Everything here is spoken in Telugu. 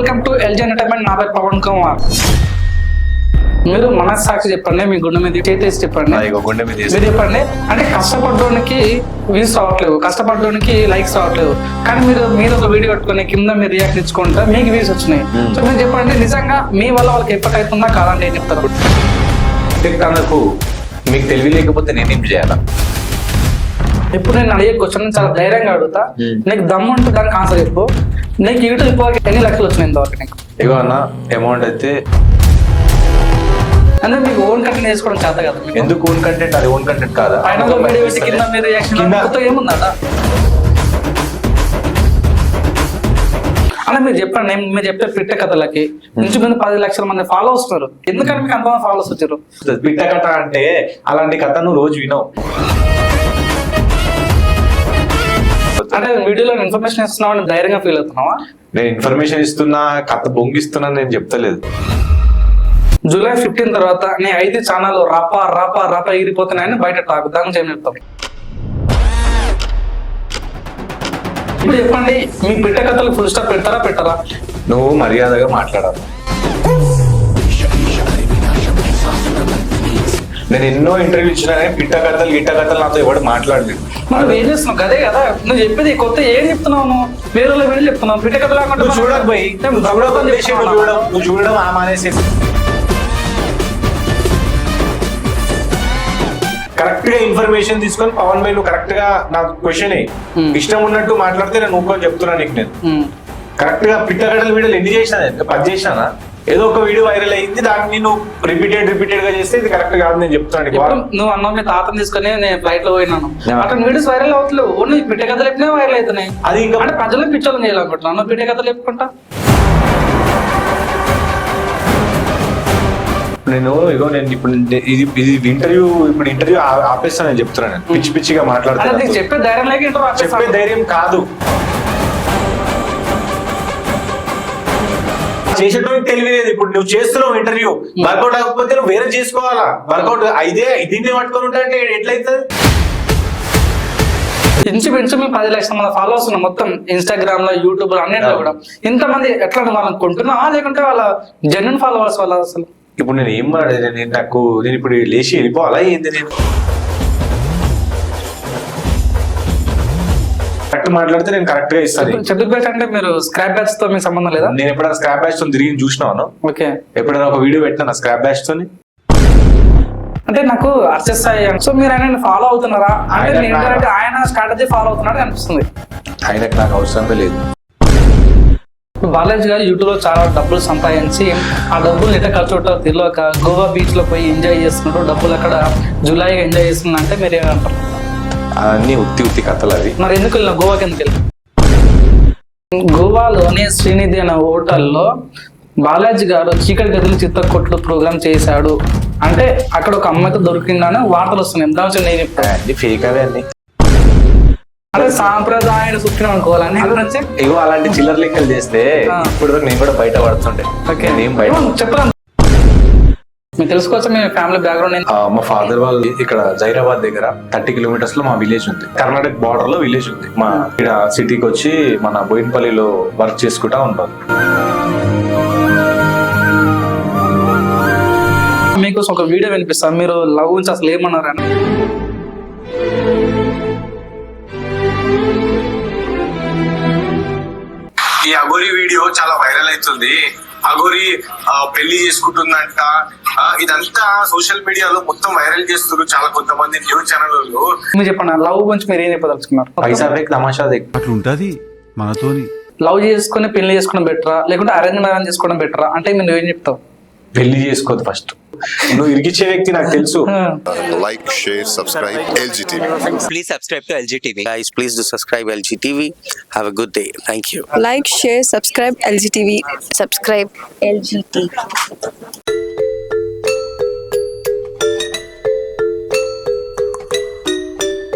వెల్కమ్ టు ఎల్జీ ఎంటర్టైన్మెంట్ నా పేరు పవన్ కుమార్. మీరు మనస్సాక్షి చెప్పండి మీ గుండె మీద చేతేసి చెప్పండి. గుండె మీద. మీరు చెప్పండి. అంటే కష్టపడడానికి వ్యూస్ రావట్లేవు కష్టపడడానికి లైక్స్ రావట్లేదు కానీ మీరు మీరు ఒక వీడియో పెట్టుకొని కింద మీరు రియాక్ట్ ఇచ్చుకుంటే మీకు వ్యూస్ వచ్చినాయి. Hmm. సో మీరు చెప్పండి నిజంగా మీ వల్ల వాళ్ళకి ఎఫెక్ట్ అవుతుందా కాదండి ఏం చెప్తారు తనకు మీకు తెలివి లేకపోతే నేను ఏం చేయాలా? ఇప్పుడు నేను అడిగే క్వశ్చన్ చాలా ధైర్యంగా అడుగుతా. Hmm. నీకు దమ్ము ఉంటే దానికి ఆన్సర్ చెప్పు. నీకు యూట్యూబ్ ఇప్పటివరకు ఎన్ని లక్షలు వచ్చినాయి ఇంతవరకు నీకు? ఇగో అన్న అమౌంట్ అయితే అంటే మీకు ఓన్ కంటెంట్ చేసుకోవడం చేత కదా. మీకు ఎందుకు ఓన్ కంటెంట్ అది ఓన్ కంటెంట్ కాదా? పైన ఒక వీడియో పెట్టి కింద మీరు రియాక్షన్ కింద కొత్త ఏముందట? అలా మీరు చెప్పండి నేను మీరు చెప్పే పిట్ట కథలకి నుంచి మంది పది లక్షల మంది ఫాలో వస్తున్నారు ఎందుకంటే మీకు అంతమంది ఫాలోవర్స్ వచ్చారు? పిట్ట కథ అంటే అలాంటి కథ నువ్వు రోజు వినవు. అంటే వీడియోలో ఇన్ఫర్మేషన్ ఇస్తున్నావు అని ధైర్యంగా ఫీల్ అవుతున్నావా? నేను ఇన్ఫర్మేషన్ ఇస్తున్నా కథ బొంగిస్తున్నా నేను చెప్తలేదు. జూలై ఫిఫ్టీన్ తర్వాత నీ ఐదు ఛానల్ రప రప రప ఎగిరిపోతున్నాయని బయట టాక్ దాని ఏం చెప్తాం ఇప్పుడు చెప్పండి మీ పిట్ట కథలు ఫుల్ స్టాప్ పెడతారా పెట్టరా? నువ్వు మర్యాదగా మాట్లాడాలి. నేను ఎన్నో ఇంటర్వ్యూ ఇచ్చినా కానీ పిట్ట కథలు గిట్ట కథలు నాతో ఎవడు మాట్లాడలేదు. మనం ఏం చేస్తున్నావు అదే కదా నువ్వు చెప్పేది కొత్త ఏం చెప్తున్నావు వేరే వాళ్ళు వీళ్ళు చెప్తున్నావు పిట్ట కథ లేకుండా నువ్వు చూడకు పోయి చూడడం నువ్వు చూడడం ఆ మానేసి కరెక్ట్గా ఇన్ఫర్మేషన్ తీసుకొని పవన్ భాయ్ నువ్వు కరెక్ట్గా నాకు క్వశ్చన్. ఇష్టం ఉన్నట్టు మాట్లాడితే నేను ఊకొని చెప్తున్నా నీకు నేను. కరెక్ట్గా పిట్టగడల వీడియోలు ఎన్ని చేసినా? పది చేసినా ఏదో ఒక వీడియో వైరల్ అయింది దాన్ని నువ్వు రిపీటెడ్ రిపీటెడ్గా చేస్తే ఇది కరెక్ట్ కాదు నేను చెప్తాను నువ్వు అన్నావు మీ తాతని తీసుకొని నేను ఫ్లైట్లో పోయినాను. అక్కడ వీడియోస్ వైరల్ అవుతలేవు ఓన్లీ పిట్ట కథలు చెప్పినా వైరల్ అవుతున్నాయి. అది ఇంకా అంటే ప్రజలు పిచ్చోళ్ళని చేయాలనుకుంటున్నాను నువ్వు పిట్ట కథలు చెప్పుకుంటా? నేను ఇగో నేను ఇప్పుడు ఇది ఇది ఇంటర్వ్యూ ఇప్పుడు ఇంటర్వ్యూ ఆపేస్తాను నేను చెప్తున్నాను నేను. పిచ్చి పిచ్చిగా అదే నీకు మాట్లాడుతాను చెప్పే ధైర్యం చెప్పే ధైర్యం కాదు. చేసేటోనికి తెలివి లేదు. ఇప్పుడు నువ్వు చేస్తున్నావు ఇంటర్వ్యూ వర్కౌట్ అవ్వకపోతే నువ్వు వేరే చేసుకోవాలా? వర్కౌట్ అయితే దీన్ని పట్టుకొని ఉంటా అంటే ఎట్లయితుంది? ఇంచుమించు మీ పది లక్షల మంది ఫాలోవర్స్ ఉన్నారు మొత్తం ఇన్స్టాగ్రామ్లో యూట్యూబ్లో అన్నింటిలో కూడా ఇంతమంది ఎట్లా వాళ్ళని కొంటున్నావా లేకుంటే వాళ్ళ జెన్యున్ ఫాలోవర్స్ వాళ్ళ అసలు. ఇప్పుడు నేను ఏం మాట్లాడేది? నేను నాకు నేను ఇప్పుడు లేచి వెళ్ళిపోవాలా ఏంది నేను? కరెక్ట్ మాట్లాడితే నేను కరెక్ట్గా ఇస్తాను. చెప్పుకోవచ్చు అంటే మీరు స్క్రాప్ బ్యాచ్తో మీకు సంబంధం లేదా? నేను ఎప్పుడైనా స్క్రాప్ బ్యాచ్తో తిరిగి చూసినాను ఓకే. ఎప్పుడైనా ఒక వీడియో పెట్టినా స్క్రాప్ బ్యాచ్ తోని? అంటే నాకు అర్చస్ అయ్యాను సో మీరు ఆయన ఫాలో అవుతున్నారా? అంటే ఆయన నేను స్ట్రాటజీ ఫాలో అవుతున్నాడు అనిపిస్తుంది. ఆయనకు నాకు అవసరమే లేదు. బాలాజీ గారు యూట్యూబ్లో చాలా డబ్బులు సంపాదించి ఆ డబ్బులు ఎట్లా ఖర్చు పెట్టాలో తెలియక గోవా బీచ్లో పోయి ఎంజాయ్ చేస్తున్నాడు డబ్బులు అక్కడ జూలైగా ఎంజాయ్ చేస్తున్నా అంటే మీరు ఏమంటారు? అన్ని ఉత్తి ఉత్తి కథలు అవి. మరి ఎందుకు వెళ్ళిన గోవాకి ఎందుకు వెళ్ళి గోవాలోని శ్రీనిధి అనే హోటల్లో బాలాజీ గారు చీకటి గదులు చిత్త కొట్లు ప్రోగ్రామ్ చేశాడు. అంటే అక్కడ ఒక అమ్మాయితో దొరికిందని వార్తలు వస్తున్నాయి. దాని నేను అన్ని ఫేక్ అవే అన్ని అంటే సాంప్రదాయాన్ని సుఖినం అనుకోవాలని. ఇగో అలాంటి చిల్లర లెక్కలు చేస్తే. ఇప్పుడు నేను కూడా బయట పడుతుండే. ఓకే. నేను బయట. చెప్పరా? మీరు తెలుసుకోవచ్చు మీ ఫ్యామిలీ బ్యాక్గ్రౌండ్ మా ఫాదర్ వాళ్ళు ఇక్కడ జైరాబాద్ దగ్గర థర్టీ కిలోమీటర్స్లో మా విలేజ్ ఉంది. కర్ణాటక బార్డర్లో విలేజ్ ఉంది. మా ఇక్కడ సిటీకి వచ్చి మన బోయినపల్లిలో వర్క్ చేసుకుంటా ఉంటాం మీకు ఒక వీడియో వినిపిస్తాను. మీరు లవ్ గురించి అసలు ఏమన్నారని ఈ అగోరి వీడియో చాలా వైరల్ అవుతుంది. అగోరి పెళ్ళి చేసుకుంటుందంట. ఇదంతా సోషల్ మీడియాలో మొత్తం వైరల్ చేస్తున్నారు చాలా కొంతమంది న్యూస్ మీరు చెప్పండి లవ్ గురించి మీరు ఏం చెప్పదలుచుకున్నారు పైసా తమాషా అట్లుంటది మనతోని లవ్ చేసుకుని పెళ్ళి చేసుకోవడం బెటరా లేకుంటే అరేంజ్ మ్యారేజ్ చేసుకోవడం బెటరా అంటే మీరు ఏం చెప్తావు పెళ్ళి చేసుకోదు ఫస్ట్ నువ్వు ఇరికిచ్చే వ్యక్తి నాకు తెలుసు like, share, subscribe, LGTV. Please subscribe to LG TV. Guys, please do subscribe LG TV. Have a good day. Thank you. like, share, subscribe LGTV. subscribe LGT.